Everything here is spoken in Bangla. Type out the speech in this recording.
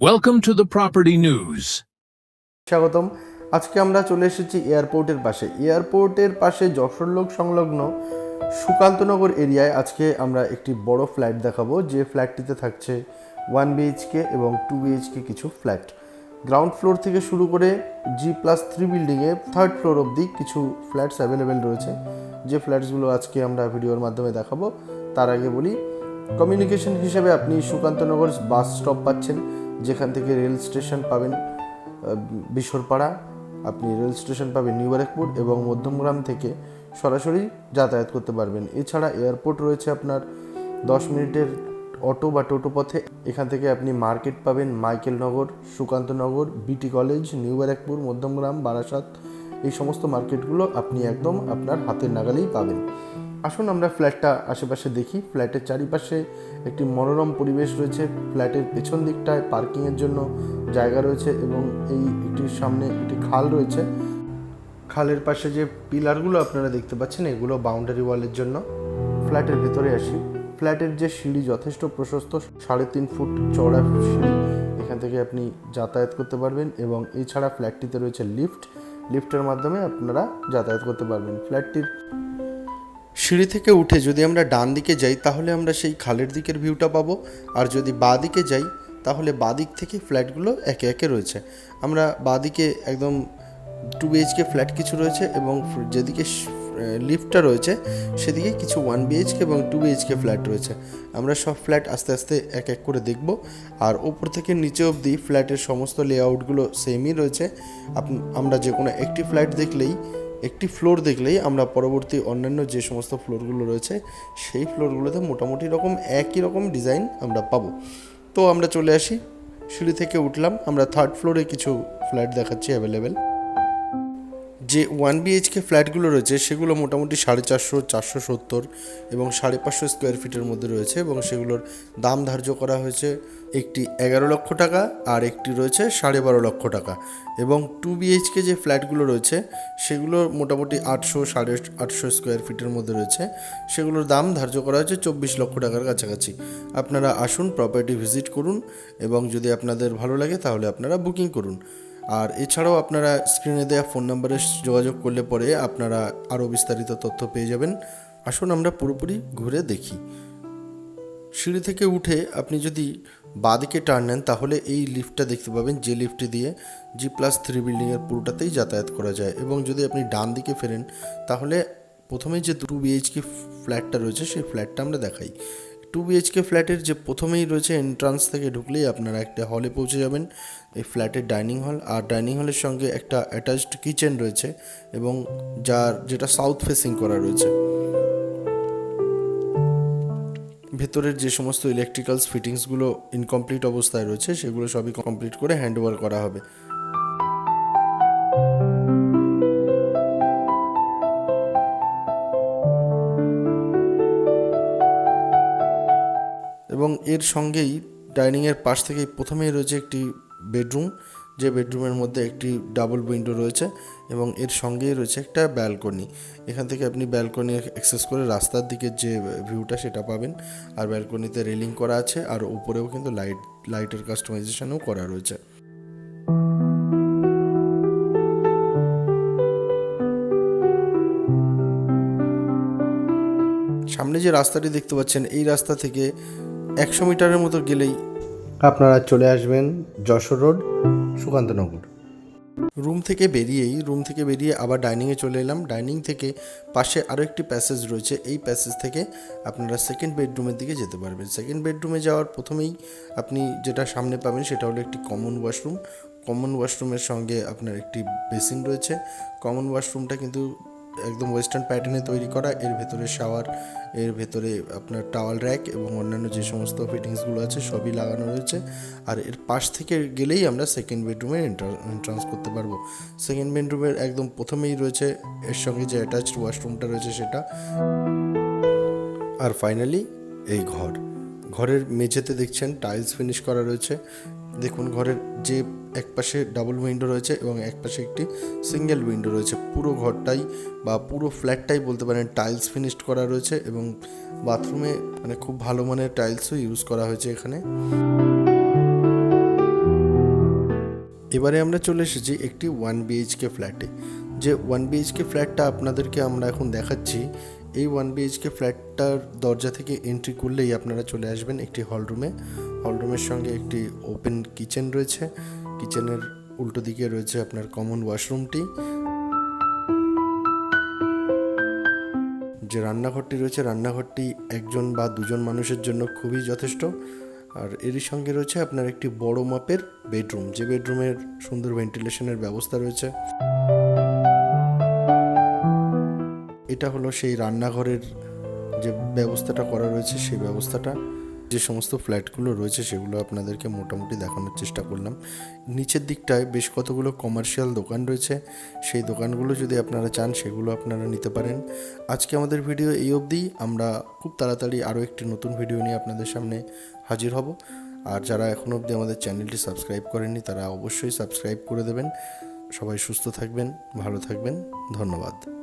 Welcome to the property news. স্বাগতম। আজকে আমরা চলে এসেছি এয়ারপোর্টের পাশে। এয়ারপোর্টের পাশে যশোর লোক সংলগ্ন সুকান্তনগর এরিয়ায় আজকে আমরা একটি বড় ফ্ল্যাট দেখাবো। যে ফ্ল্যাটটিতে থাকছে ওয়ান বিএইচকে এবং টু বিএইচকে কিছু ফ্ল্যাট। গ্রাউন্ড ফ্লোর থেকে শুরু করে জি প্লাস থ্রি বিল্ডিংয়ে থার্ড ফ্লোর অবধি কিছু ফ্ল্যাটস অ্যাভেলেবেল রয়েছে। যে ফ্ল্যাটসগুলো আজকে আমরা ভিডিওর মাধ্যমে দেখাবো, তার আগে বলি কমিউনিকেশন হিসেবে আপনি সুকান্তনগর বাস স্টপ পাচ্ছেন। যেখান থেকে রেল স্টেশন পাবেন বিশরপাড়া। আপনি রেল স্টেশন পাবেন নিউ ব্যারাকপুর এবং মধ্যমগ্রাম থেকে সরাসরি যাতায়াত করতে পারবেন। এছাড়া এয়ারপোর্ট রয়েছে আপনার দশ মিনিটের অটো বা টোটো পথে। এখান থেকে আপনি মার্কেট পাবেন Michaelnagar Sukantanagar BT college, new Barrackpore, Madhyamgram, Barasat. এই সমস্ত মার্কেটগুলো আপনি একদম আপনার হাতের নাগালেই পাবেন। আসুন আমরা ফ্ল্যাটটা আশেপাশে দেখি। ফ্ল্যাটের চারিপাশে একটি মনোরম পরিবেশ রয়েছে। ফ্ল্যাটের পেছন দিকটায় পার্কিংয়ের জন্য জায়গা রয়েছে এবং এই একটির সামনে একটি খাল রয়েছে। খালের পাশে যে পিলারগুলো আপনারা দেখতে পাচ্ছেন, এগুলো বাউন্ডারি ওয়ালের জন্য। ফ্ল্যাটের ভেতরে আসি। ফ্ল্যাটের যে সিঁড়ি যথেষ্ট প্রশস্ত, সাড়ে তিন ফুট চওড়া সিঁড়ি। এখান থেকে আপনি যাতায়াত করতে পারবেন এবং এছাড়া ফ্ল্যাটটিতে রয়েছে লিফট। লিফটের মাধ্যমে আপনারা যাতায়াত করতে পারবেন। ফ্ল্যাটটির সিঁড়ি থেকে উঠে যদি আমরা ডান দিকে যাই, তাহলে আমরা সেই খালের দিকের ভিউটা পাবো। আর যদি বাঁ দিকে যাই, তাহলে বাঁ দিক থেকে ফ্ল্যাটগুলো একে একে রয়েছে। আমরা বাঁ দিকে একদম টু বিএইচকে ফ্ল্যাট কিছু রয়েছে এবং যেদিকে লিফটটা রয়েছে, সেদিকে কিছু ওয়ান বিএইচকে এবং টু বিএইচকে ফ্ল্যাট রয়েছে। আমরা সব ফ্ল্যাট আস্তে আস্তে এক এক করে দেখব। আর ওপর থেকে নিচে অবধি ফ্ল্যাটের সমস্ত লেআউটগুলো সেমই রয়েছে। আমরা যে কোনো একটি ফ্ল্যাট দেখলেই একটি ফ্লোর দেখলেই আমরা পরবর্তী অন্যান্য যে সমস্ত ফ্লোরগুলো রয়েছে, সেই ফ্লোরগুলোতে মোটামুটি রকম একই রকম ডিজাইন আমরা পাবো। তো আমরা চলে আসি। সিঁড়ি থেকে উঠলাম। আমরা থার্ড ফ্লোরে কিছু ফ্ল্যাট দেখাচ্ছি অ্যাভেলেবেল যে ওয়ান বিএইচকে ফ্ল্যাটগুলো রয়েছে, সেগুলো মোটামুটি সাড়ে চারশো চারশো সত্তর এবং সাড়ে পাঁচশো স্কোয়ার ফিটের মধ্যে রয়েছে এবং সেগুলোর দাম ধার্য করা হয়েছে একটি এগারো লক্ষ টাকা আর একটি রয়েছে সাড়ে বারো লক্ষ টাকা এবং টু বিএইচকে যে ফ্ল্যাটগুলো রয়েছে, সেগুলো মোটামুটি আটশো, সাড়ে আটশো স্কোয়ার ফিটের মধ্যে রয়েছে। সেগুলোর দাম ধার্য করা হয়েছে চব্বিশ লক্ষ টাকার কাছাকাছি। আপনারা আসুন প্রপার্টি ভিজিট করুন এবং যদি আপনাদের ভালো লাগে তাহলে আপনারা বুকিং করুন। আর এছাড়াও আপনারা স্ক্রিনে দেওয়া ফোন নাম্বারে যোগাযোগ করলে পরে আপনারা আরও বিস্তারিত তথ্য পেয়ে যাবেন। আসুন আমরা পুরোপুরি ঘুরে দেখি। সিঁড়ি থেকে উঠে আপনি যদি বাঁদিকে টার্ন নেন, তাহলে এই লিফটটা দেখতে পাবেন, যে লিফটটি দিয়ে জি প্লাস থ্রি বিল্ডিংয়ের পুরোটাতেই যাতায়াত করা যায়। এবং যদি আপনি ডান দিকে ফেরেন, তাহলে প্রথমেই যে টু বিএইচকে ফ্ল্যাটটা রয়েছে, সেই ফ্ল্যাটটা আমরা দেখাই। টু বিএইচকে ফ্ল্যাটের যে প্রথমেই রয়েছে এন্ট্রান্স থেকে ঢুকলেই আপনারা একটা হলে পৌঁছে যাবেন। এই ফ্ল্যাটের ডাইনিং হল আর ডাইনিং হলের সঙ্গে একটা অ্যাটাচড কিচেন রয়েছে এবং যার, যেটা সাউথ ফেসিং করা রয়েছে। ভেতরের যে সমস্ত ইলেকট্রিক্যালস ফিটিংসগুলো ইনকমপ্লিট অবস্থায় রয়েছে, সেগুলো সবই কমপ্লিট করে হ্যান্ড ওভার করা হবে। এবং এর সঙ্গেই ডাইনিংয়ের পাশ থেকেই প্রথমেই রয়েছে একটি বেডরুম, যে বেডরুমের মধ্যে একটি ডাবল উইন্ডো রয়েছে এবং এর সঙ্গেই রয়েছে একটা ব্যালকনি। এখান থেকে আপনি ব্যালকনি অ্যাক্সেস করে রাস্তার দিকের যে ভিউটা সেটা পাবেন। আর ব্যালকনিতে রেলিং করা আছে, আর উপরেও কিন্তু লাইট লাইটের কাস্টমাইজেশনও করা রয়েছে। সামনে যে রাস্তাটি দেখতে পাচ্ছেন, এই রাস্তা থেকে একশো মিটারের মতো গেলেই আপনারা চলে আসবেন যশোর রোড সুকান্তনগর রুম থেকে বেরিয়েই রুম থেকে বেরিয়ে আবার ডাইনিংয়ে চলে এলাম। ডাইনিং থেকে পাশে আরও একটি প্যাসেজ রয়েছে। এই প্যাসেজ থেকে আপনারা সেকেন্ড বেডরুমের দিকে যেতে পারবেন। সেকেন্ড বেডরুমে যাওয়ার প্রথমেই আপনি যেটা সামনে পাবেন সেটা হলো একটি কমন ওয়াশরুম কমন ওয়াশরুমের সঙ্গে আপনার একটি বেসিন রয়েছে। কমন ওয়াশরুমটা কিন্তু একদম ওয়েস্টার্ন প্যাটার্নে তৈরি করা, এর ভেতরে শাওয়ার এর ভেতরে আপনার টাওয়াল র্যাক এবং অন্যান্য যে সমস্ত ফিটিংসগুলো আছে সবই লাগানো রয়েছে। আর এর পাশ থেকে গেলেই আমরা সেকেন্ড বেডরুমে এন্ট্রান্স করতে পারব। সেকেন্ড বেডরুমের একদম প্রথমেই রয়েছে, এর সঙ্গে যে অ্যাটাচড ওয়াশরুমটা রয়েছে সেটা। আর ফাইনালি এই ঘর। ঘরের মেঝেতে দেখছেন টাইলস ফিনিশ করা রয়েছে। দেখুন ঘরের যে এক পাশে ডাবল উইন্ডো রয়েছে এবং এক পাশে একটি সিঙ্গেল উইন্ডো রয়েছে। পুরো ঘরটাই বা পুরো ফ্ল্যাটটাই বলতে পারেন টাইলস ফিনিশড করা রয়েছে এবং বাথরুমে মানে খুব ভালো মানের টাইলসও ইউজ করা হয়েছে এখানে। এবারে আমরা চলে এসেছি একটি ওয়ান বিএইচকে ফ্ল্যাটে যে ওয়ান বিএইচকে ফ্ল্যাটটা আপনাদেরকে আমরা এখন দেখাচ্ছি, এই ওয়ান বিএইচকে ফ্ল্যাটটার দরজা থেকে এন্ট্রি করলেই আপনারা চলে আসবেন একটি হলরুমে হলরুমের সঙ্গে একটি ওপেন কিচেন রয়েছে। কিচেনের উল্টো দিকে রয়েছে আপনার কমন ওয়াশরুমটি যে রান্নাঘরটি রয়েছে, রান্নাঘরটি একজন বা দুজন মানুষের জন্য খুবই যথেষ্ট। আর এরই সঙ্গে রয়েছে আপনার একটি বড় মাপের বেডরুম, যে বেডরুমের সুন্দর ভেন্টিলেশনের ব্যবস্থা রয়েছে। এটা হলো সেই রান্নাঘরের যে ব্যবস্থাটা করা রয়েছে, সেই ব্যবস্থাটা। যে সমস্ত ফ্ল্যাটগুলো রয়েছে সেগুলো আপনাদেরকে মোটামুটি দেখানোর চেষ্টা করলাম। নিচের দিকটায় বেশ কতগুলো কমার্শিয়াল দোকান রয়েছে। সেই দোকানগুলো যদি আপনারা চান, সেগুলো আপনারা নিতে পারেন। আজকে আমাদের ভিডিও এই অবধি। আমরা খুব তাড়াতাড়ি আরও একটি নতুন ভিডিও নিয়ে আপনাদের সামনে হাজির হব। আর যারা এখনও অবধি আমাদের চ্যানেলটি সাবস্ক্রাইব করেননি, তারা অবশ্যই সাবস্ক্রাইব করে দেবেন। সবাই সুস্থ থাকবেন, ভালো থাকবেন। ধন্যবাদ।